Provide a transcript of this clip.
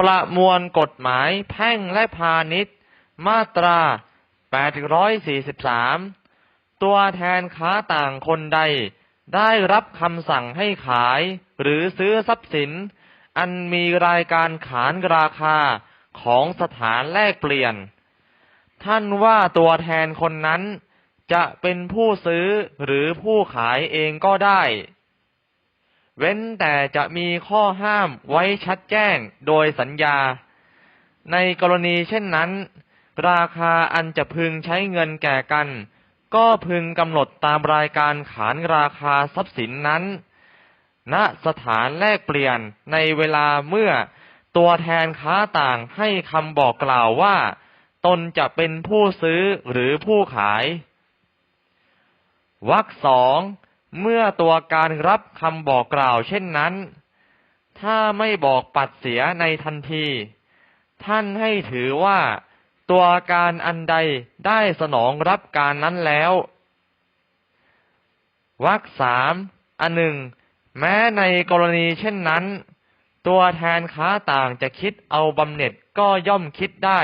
ประมวลกฎหมายแพ่งและพาณิชย์ มาตรา 843 ตัวแทนค้าต่างคนใด ได้รับคำสั่งให้ขาย หรือซื้อทรัพย์สิน อันมีรายการขานราคาของสถานแลกเปลี่ยน ท่านว่าตัวแทนคนนั้นจะเป็นผู้ซื้อหรือผู้ขายเองก็ได้ เว้นแต่จะมีข้อห้ามไว้ชัดแจ้งโดยสัญญา ในกรณีเช่นนั้น ราคาอันจะพึงใช้เงินแก่กัน ก็พึงกำหนดตามรายการขานราคาทรัพย์สินนั้น ณสถานแลกเปลี่ยนในเวลาเมื่อตัวแทนค้าต่างให้คำบอกกล่าวว่า ตนจะเป็นผู้ซื้อหรือผู้ขาย วรรคสอง เมื่อตัวการรับคำบอกกล่าวเช่นนั้น ถ้าไม่บอกปัดเสียในทันที ท่านให้ถือว่าตัวการอันใดได้สนองรับการนั้นแล้ววรรคสามอันหนึ่ง แม้ในกรณีเช่นนั้น ตัวแทนค้าต่างจะคิดเอาบำเหน็จก็ย่อมคิดได้